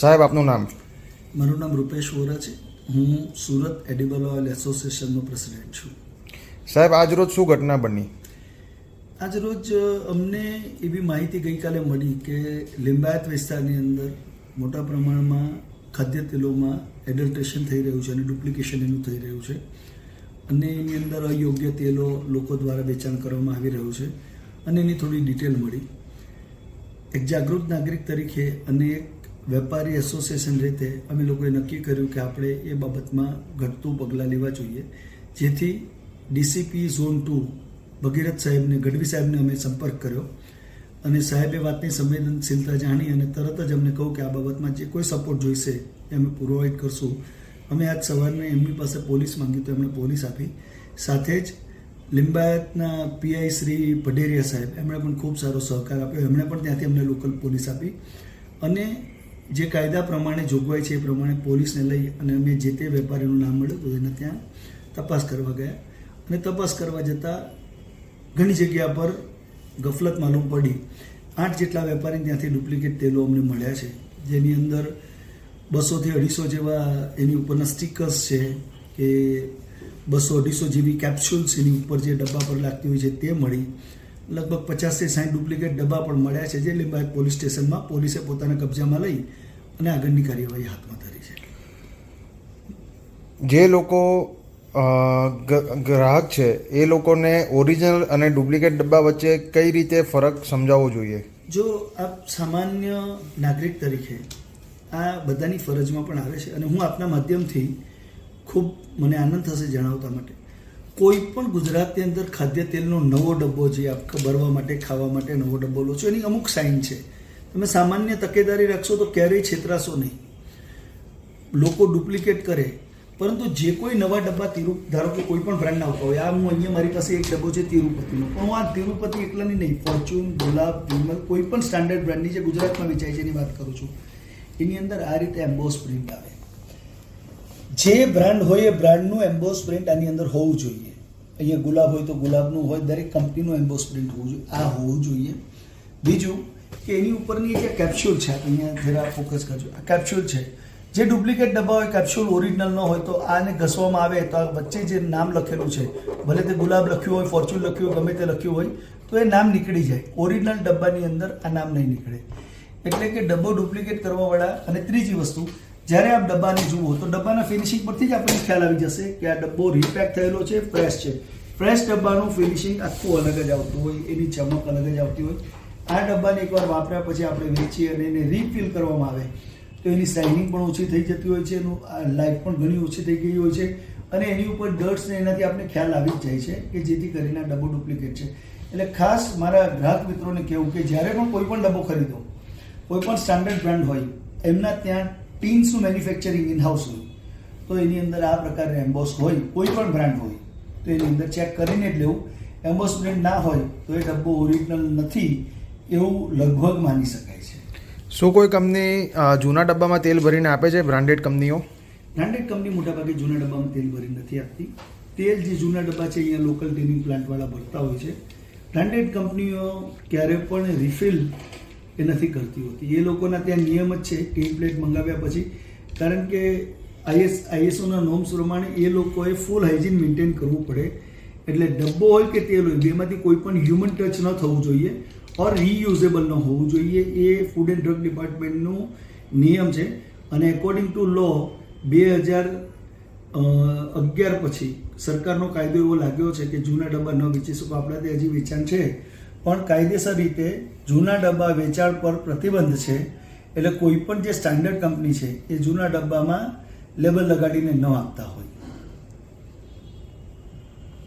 સાહેબ આપનું નામ? મારું નામ રૂપેશ વોરા છે. હું સુરત એડિબલ ઓઇલ એસોસિએશનનો પ્રેસિડેન્ટ છું. સાહેબ આજરોજ શું ઘટના બની? આજરોજ અમને એવી માહિતી ગઈકાલે મળી કે લિંબાયત વિસ્તારની અંદર મોટા પ્રમાણમાં ખાદ્ય તેલોમાં એડલ્ટ્રેશન થઈ રહ્યું છે અને ડુપ્લિકેશન એનું થઈ રહ્યું છે. અને એની અંદર અયોગ્ય તેલો લોકો દ્વારા વેચાણ કરવામાં આવી રહ્યું છે. અને એની થોડી ડિટેલ મળી. એક જાગૃત નાગરિક તરીકે અને એક વેપારી એસોસિએશન રીતે અમે લોકોએ નક્કી કર્યું કે આપણે એ બાબતમાં ઘટતું પગલાં લેવા જોઈએ. જેથી ડીસીપી ઝોન ટુ ભગીરથ સાહેબને, ગઢવી સાહેબને અમે સંપર્ક કર્યો અને સાહેબે વાતની સંવેદનશીલતા જાણી અને તરત જ અમને કહું કે આ બાબતમાં જે કોઈ સપોર્ટ જોઈશે એ અમે પ્રોવાઈડ કરશું. અમે આજ સવારને એમની પાસે પોલીસ માંગી તો એમણે પોલીસ આપી. સાથે જ લિંબાયતના પીઆઈ શ્રી પઢેરિયા સાહેબ, એમણે પણ ખૂબ સારો સહકાર આપ્યો. એમણે પણ ત્યાંથી અમને લોકલ પોલીસ આપી. અને જે કાયદા પ્રમાણે જોગવાઈ છે એ પ્રમાણે પોલીસને લઈ અને અમે જે તે વેપારીનું નામ મળ્યું તો એને ત્યાં તપાસ કરવા ગયા. અને તપાસ કરવા જતાં ઘણી જગ્યા પર ગફલત માલુમ પડી. આઠ જેટલા વેપારી ત્યાંથી ડુપ્લિકેટ તેલો અમને મળ્યા છે. જેની અંદર બસોથી અઢીસો જેવા એની ઉપરના સ્ટીકર્સ છે કે બસો અઢીસો જેવી કેપ્સ્યુલ્સ એની ઉપર જે ડબ્બા પર લાગતી હોય છે તે મળી. લગભગ પચાસથી સાઠ ડુપ્લિકેટ ડબ્બા પણ મળ્યા છે જે લીંબાયત પોલીસ સ્ટેશનમાં પોલીસે પોતાના કબજામાં લઈ અને આગળની કાર્યવાહી હાથમાં ધરી છે. જે લોકો ગ્રાહક છે એ લોકોને ઓરિજિનલ અને ડુપ્લિકેટ ડબ્બા વચ્ચે કઈ રીતે ફરક સમજાવવો જોઈએ? જો આપ સામાન્ય નાગરિક તરીકે આ બધાની ફરજમાં પણ આવે છે અને હું આપના માધ્યમથી ખૂબ મને આનંદ થશે જણાવતા માટે. કોઈ પણ ગુજરાતની અંદર ખાદ્ય તેલનો નવો ડબ્બો જે આપ ભરવા માટે, ખાવા માટે નવો ડબ્બો લો છો, એની અમુક સાઇન છે. તમે સામાન્ય તકેદારી રાખશો તો ક્યારેય છેતરાશો નહીં. લોકો ડુપ્લિકેટ કરે. પરંતુ જે કોઈ નવા ડબ્બા તિરુ, ધારો કે કોઈ પણ બ્રાન્ડના આવતા હોય આ હું અહીંયા મારી પાસે એક ડબ્બો છે તિરુપતિનો. પણ હું આ તિરુપતિ એકલાની નહીં ફોર્ચ્યુન ગુલાબ, વિમલ, કોઈ પણ સ્ટાન્ડર્ડ બ્રાન્ડની જે ગુજરાતમાં વેચાય છે એની વાત કરું છું. એની અંદર આ રીતે એમ્બોસ પ્રિન્ટ આવે. જે બ્રાન્ડ હોય એ બ્રાન્ડનું એમ્બોસ પ્રિન્ટ આની અંદર હોવું જોઈએ. અહીંયા ગુલાબ હોય તો ગુલાબનું હોય, દરેક કંપનીનું એમ્બોસ પ્રિન્ટ હોવું જોઈએ, આ હોવું જોઈએ. બીજું કે એની ઉપરની જે કેપ્સ્યુલ છે, અહીંયા જરા ફોકસ કરજો, આ કેપ્સ્યુલ છે, જે ડુપ્લિકેટ ડબ્બા હોય કેપ્સ્યુલ ઓરિજિનલ ન હોય તો આને ઘસવામાં આવે તો આ વચ્ચે જે નામ લખેલું છે, ભલે તે ગુલાબ લખ્યું હોય ફોર્ચ્યુન લખ્યું હોય, ગમે તે લખ્યું હોય, તો એ નામ નીકળી જાય. ઓરિજિનલ ડબ્બાની અંદર આ નામ નહીં નીકળે. એટલે કે ડબ્બો ડુપ્લિકેટ કરવાવાળા અને ત્રીજી વસ્તુ જ્યારે આપ ડબ્બાને જુઓ, તો ડબ્બાના ફિનિશિંગ પરથી જ આપણને ખ્યાલ આવી જશે કે આ ડબ્બો રીપેક થયેલો છે ફ્રેશ છે. ફ્રેશ ડબ્બાનું ફિનિશિંગ આખું અલગ જ આવતું હોય, એની ચમક અલગ જ આવતી હોય. આ ડબ્બાને એકવાર વાપર્યા પછી આપણે વેચીએ અને એને રીફિલ કરવામાં આવે. તો એની શાઇનિંગ પણ ઓછી થઈ જતી હોય છે, એનું લાઈફ પણ ઘણી ઓછી થઈ ગઈ હોય છે. અને એની ઉપર ડર્ટ્સ ને એનાથી આપણે ખ્યાલ આવી જ જાય છે કે જેથી કરીને ડબ્બો ડુપ્લિકેટ છે. એટલે ખાસ મારા ગ્રાહક મિત્રોને કહેવું કે જ્યારે પણ કોઈ પણ ડબ્બો ખરીદો, કોઈ પણ સ્ટાન્ડર્ડ બ્રાન્ડ હોય, એમના ત્યાં ટીન્સનું મેન્યુફેક્ચરિંગ ઇન હાઉસ હોય. તો એની અંદર આ પ્રકારે એમ્બોસ હોય કોઈ પણ બ્રાન્ડ હોય તો એની અંદર ચેક કરીને જ લેવું. એમ્બોસ બ્રાન્ડ ના હોય તો એ ડબ્બો ઓરિજિનલ નથી એવું લગભગ માની શકાય છે. શું કોઈ કંપની જૂના ડબ્બામાં તેલ ભરીને આપે છે બ્રાન્ડેડ કંપનીઓ? બ્રાન્ડેડ કંપની મોટાભાગે જૂના ડબ્બામાં તેલ ભરી નથી આપતી. તેલ જે જૂના ડબ્બા છે અહીંયા લોકલ ટેનિંગ પ્લાન્ટવાળા ભરતા હોય છે. બ્રાન્ડેડ કંપનીઓ ક્યારે પણ રિફિલ એ નથી કરતી હોતી. એ લોકોના ત્યાં નિયમ જ છે ટીન પ્લેટ મંગાવ્યા પછી, કારણ કે આઈએસ, આઈએસઓના નોમ્સ પ્રમાણે એ લોકોએ ફૂલ હાઇજીન મેન્ટેન કરવું પડે. એટલે ડબ્બો હોય કે તેલ હોય, બેમાંથી કોઈ પણ હ્યુમન ટચ ન થવું જોઈએ ઓર રીયુઝેબલ ન હોવું જોઈએ. એ ફૂડ એન્ડ ડ્રગ ડિપાર્ટમેન્ટનું નિયમ છે અને એકોર્ડિંગ ટુ લો બે હજાર અગિયાર પછી સરકારનો કાયદો એવો લાગ્યો છે કે જૂના ડબ્બા ન વેચી શકો. આપણા ત્યાં હજી વેચાણ છે. પણ કાયદેસર રીતે જૂના ડબ્બા વેચાણ પર પ્રતિબંધ છે. એટલે કોઈ પણ જે સ્ટાન્ડર્ડ કંપની છે, એ જૂના ડબ્બામાં લેબલ લગાડીને ન આપતા હોય.